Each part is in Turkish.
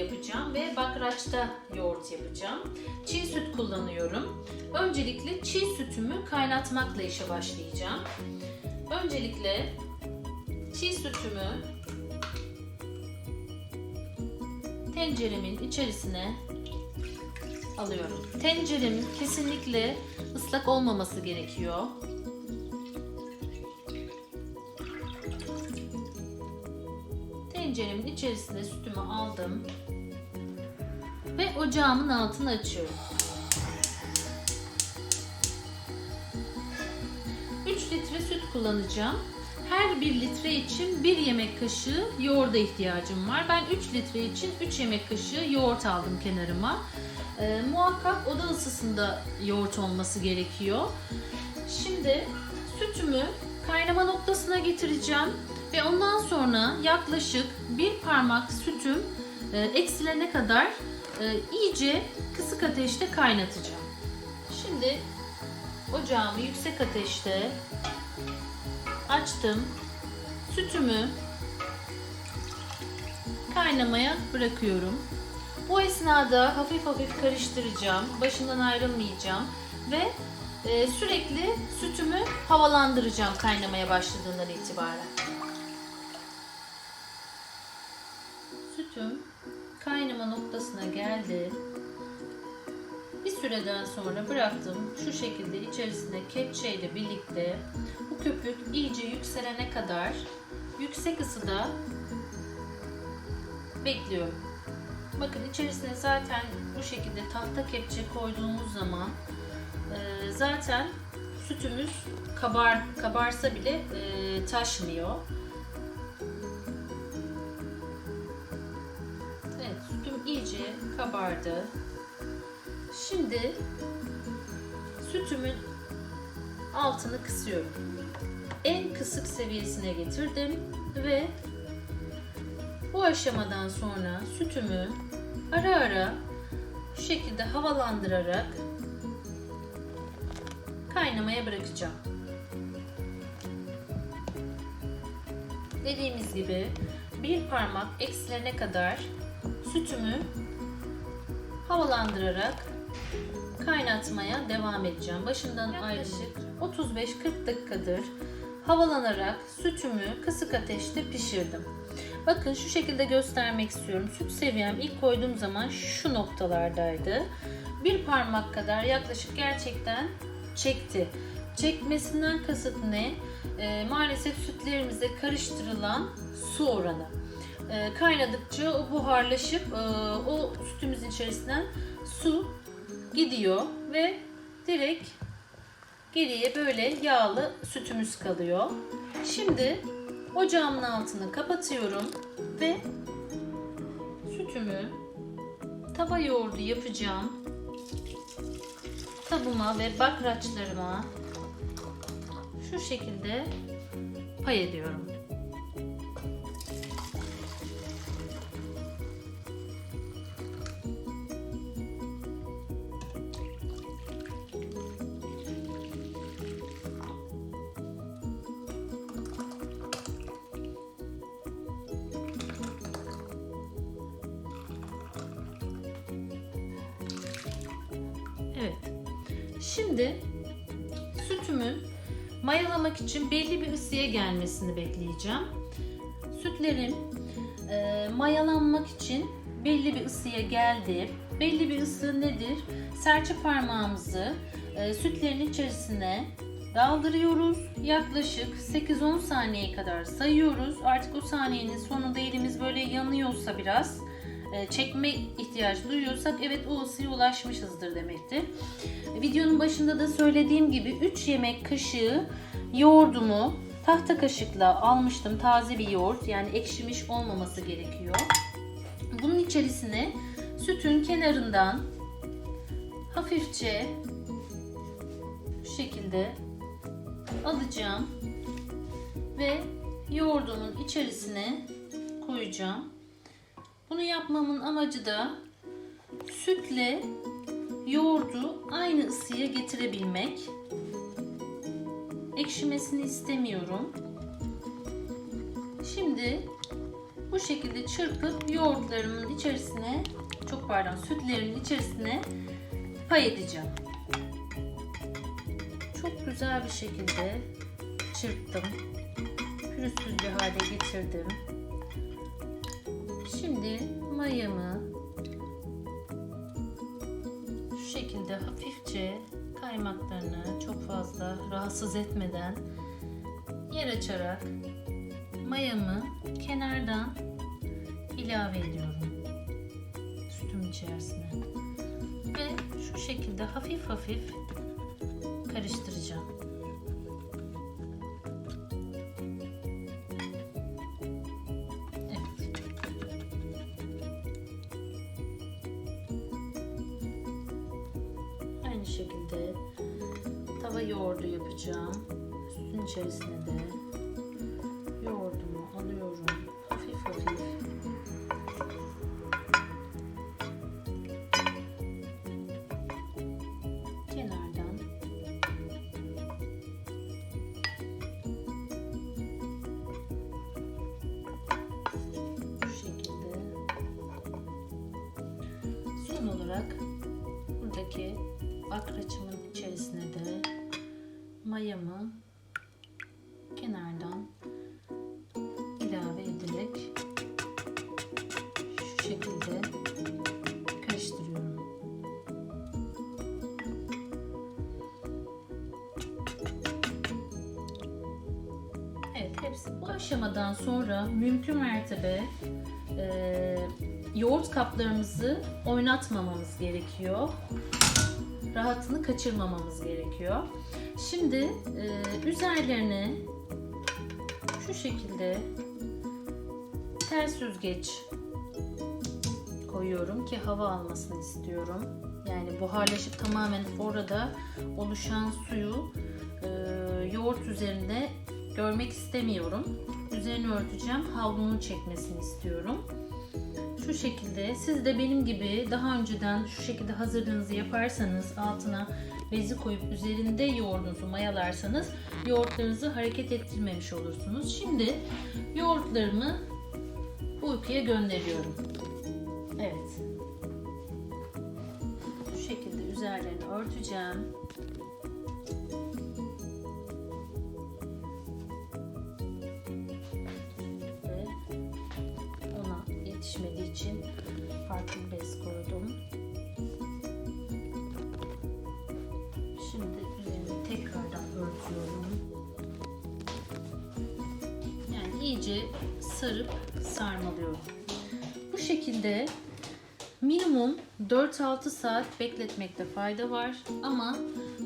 yapacağım ve bakraçta yoğurt yapacağım. Çiğ süt kullanıyorum. Öncelikle çiğ sütümü kaynatmakla işe başlayacağım. Öncelikle çiğ sütümü tenceremin içerisine alıyorum. Tencerem kesinlikle ıslak olmaması gerekiyor. Tenceremin içerisine sütümü aldım ve ocağımın altını açıyorum. 3 litre süt kullanacağım. Her 1 litre için 1 yemek kaşığı yoğurda ihtiyacım var. Ben 3 litre için 3 yemek kaşığı yoğurt aldım kenarıma. Ee, muhakkak oda ısısında yoğurt olması gerekiyor. Şimdi sütümü kaynama noktasına getireceğim ve ondan sonra yaklaşık bir parmak sütüm e, eksilene kadar e, iyice kısık ateşte kaynatacağım. Şimdi ocağımı yüksek ateşte açtım. Sütümü kaynamaya bırakıyorum. Bu esnada hafif hafif karıştıracağım. Başından ayrılmayacağım ve e, sürekli sütümü havalandıracağım kaynamaya başladığından itibaren. Sütüm kaynama noktasına geldi. Bir süreden sonra bıraktım. Şu şekilde içerisine kepçe ile birlikte bu köpük iyice yükselene kadar yüksek ısıda bekliyorum. Bakın içerisine zaten bu şekilde tahta kepçe koyduğumuz zaman e, zaten sütümüz kabar kabarsa bile e, taşmıyor. Kabardı. Şimdi sütümün altını kısıyorum. En kısık seviyesine getirdim ve bu aşamadan sonra sütümü ara ara şu şekilde havalandırarak kaynamaya bırakacağım. Dediğimiz gibi bir parmak eksilene kadar sütümü havalandırarak kaynatmaya devam edeceğim. Başından yaklaşık 35-40 dakikadır havalanarak sütümü kısık ateşte pişirdim. Bakın şu şekilde göstermek istiyorum. Süt seviyem ilk koyduğum zaman şu noktalardaydı. Bir parmak kadar yaklaşık gerçekten çekti. Çekmesinden kasıt ne? E, maalesef sütlerimize karıştırılan su oranı. E, kaynadıkça o buharlaşıp e, o sütümüzün içerisinden su gidiyor ve direkt geriye böyle yağlı sütümüz kalıyor. Şimdi ocağımın altını kapatıyorum ve sütümü tava yoğurdu yapacağım tabıma ve bakraçlarıma şu şekilde pay ediyorum. Evet. Şimdi sütümün mayalamak için belli bir ısıya gelmesini bekleyeceğim. Sütlerim e, mayalanmak için belli bir ısıya geldi. Belli bir ısı nedir? Serçe parmağımızı e, sütlerin içerisine daldırıyoruz. Yaklaşık 8-10 saniye kadar sayıyoruz. Artık o saniyenin sonunda elimiz böyle yanıyorsa biraz çekme ihtiyacı duyuyorsak evet o ısıya ulaşmışızdır demektir. Videonun başında da söylediğim gibi 3 yemek kaşığı yoğurdumu tahta kaşıkla almıştım. Taze bir yoğurt yani ekşimiş olmaması gerekiyor. Bunun içerisine sütün kenarından hafifçe şu şekilde alacağım ve yoğurdumun içerisine koyacağım. Bunu yapmamın amacı da sütle yoğurdu aynı ısıya getirebilmek. Ekşimesini istemiyorum. Şimdi bu şekilde çırpıp yoğurtlarımın içerisine, çok pardon sütlerimin içerisine pay edeceğim. Çok güzel bir şekilde çırptım. Pürüzsüz bir hale getirdim. Şimdi mayamı şu şekilde hafifçe kaymaklarını çok fazla rahatsız etmeden yer açarak mayamı kenardan ilave ediyorum sütüm içerisine ve şu şekilde hafif hafif karıştıracağım. Aynı şekilde tava yoğurdu yapacağım. Sütün içerisine de akraçımın içerisine de mayamı kenardan ilave ederek şu şekilde karıştırıyorum. Evet hepsi bu aşamadan sonra mümkün mertebe e, yoğurt kaplarımızı oynatmamamız gerekiyor. Rahatını kaçırmamamız gerekiyor. Şimdi e, üzerlerine şu şekilde ters süzgeç koyuyorum ki hava almasını istiyorum. Yani buharlaşıp tamamen orada oluşan suyu e, yoğurt üzerinde görmek istemiyorum. Üzerini örteceğim. Havlunun çekmesini istiyorum. Şu şekilde siz de benim gibi daha önceden şu şekilde hazırlığınızı yaparsanız altına bezi koyup üzerinde yoğurdunuzu mayalarsanız yoğurtlarınızı hareket ettirmemiş olursunuz. Şimdi yoğurtlarımı uykuya gönderiyorum. Evet. Bu şekilde üzerlerini örteceğim. Farklı bez koydum. Şimdi üzerini tekrardan örtüyorum. Yani iyice sarıp sarmalıyorum. Bu şekilde minimum 4-6 saat bekletmekte fayda var ama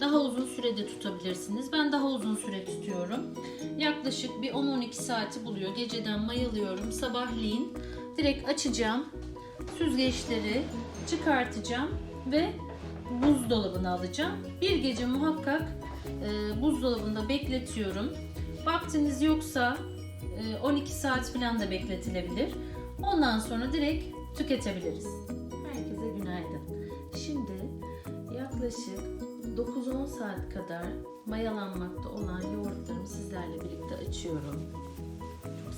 daha uzun sürede tutabilirsiniz. Ben daha uzun süre tutuyorum. Yaklaşık bir 10-12 saati buluyor. Geceden mayalıyorum. Sabahleyin direkt açacağım. Süzgeçleri çıkartacağım ve buzdolabına alacağım. Bir gece muhakkak e, buzdolabında bekletiyorum. Vaktiniz yoksa e, 12 saat falan da bekletilebilir. Ondan sonra direkt tüketebiliriz. Herkese günaydın. Şimdi yaklaşık 9-10 saat kadar mayalanmakta olan yoğurtlarımı sizlerle birlikte açıyorum.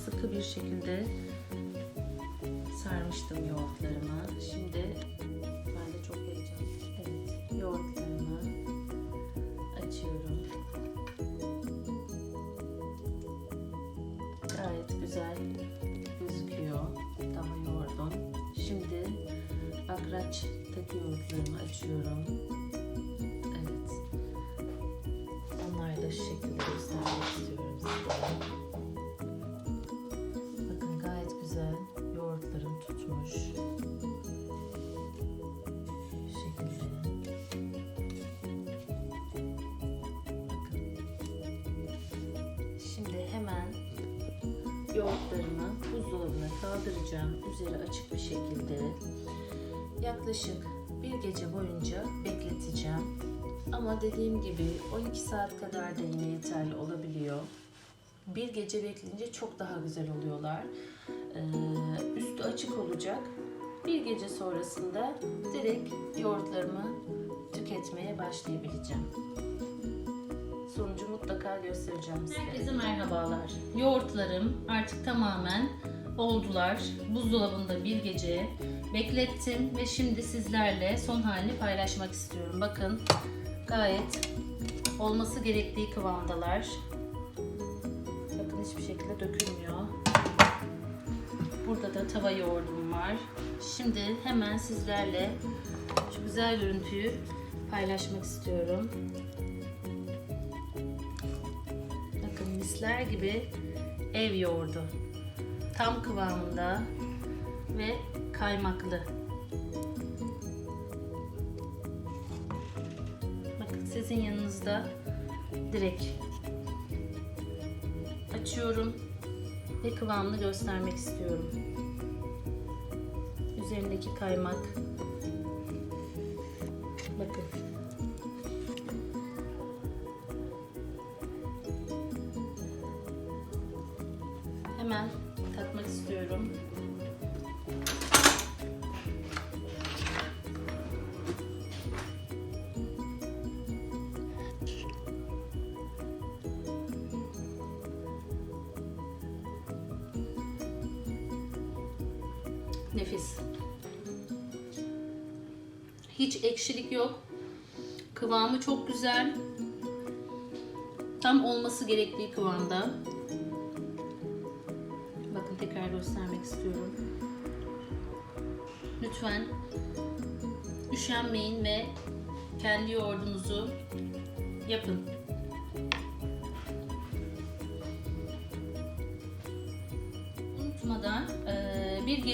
Sıkı bir şekilde sarmıştım yoğurtlarımı. Şimdi ben de çok heyecanlıyım. Evet, yoğurtlarımı açıyorum. Gayet güzel gözüküyor. Tava yoğurdum. Şimdi bakraçtaki yoğurtlarımı açıyorum. Yoğurtlarımı buzdolabına kaldıracağım. Üzeri açık bir şekilde. Yaklaşık bir gece boyunca bekleteceğim. Ama dediğim gibi 12 saat kadar da yine yeterli olabiliyor. Bir gece bekleyince çok daha güzel oluyorlar. Ee, üstü açık olacak. Bir gece sonrasında direkt yoğurtlarımı tüketmeye başlayabileceğim. Sonucu mutlaka göstereceğim size. Herkese merhabalar. Yoğurtlarım artık tamamen oldular. Buzdolabında bir gece beklettim ve şimdi sizlerle son halini paylaşmak istiyorum. Bakın gayet olması gerektiği kıvamdalar. Bakın hiçbir şekilde dökülmüyor. Burada da tava yoğurdum var. Şimdi hemen sizlerle şu güzel görüntüyü paylaşmak istiyorum. Misler gibi ev yoğurdu. Tam kıvamında ve kaymaklı. Bakın sizin yanınızda direkt açıyorum ve kıvamını göstermek istiyorum. Üzerindeki kaymak. Bakın. Nefis. Hiç ekşilik yok. Kıvamı çok güzel. Tam olması gerektiği kıvamda. Bakın tekrar göstermek istiyorum. Lütfen üşenmeyin ve kendi yoğurdunuzu yapın.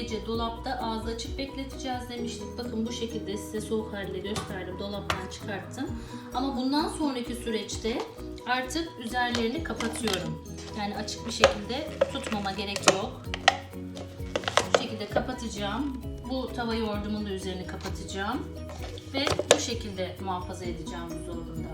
Gece dolapta ağzı açık bekleteceğiz demiştik. Bakın bu şekilde size soğuk halde gösterdim. Dolaptan çıkarttım. Ama bundan sonraki süreçte artık üzerlerini kapatıyorum. Yani açık bir şekilde tutmama gerek yok. Bu şekilde kapatacağım. Bu tava yoğurdumun da üzerini kapatacağım. Ve bu şekilde muhafaza edeceğim buzdolabında.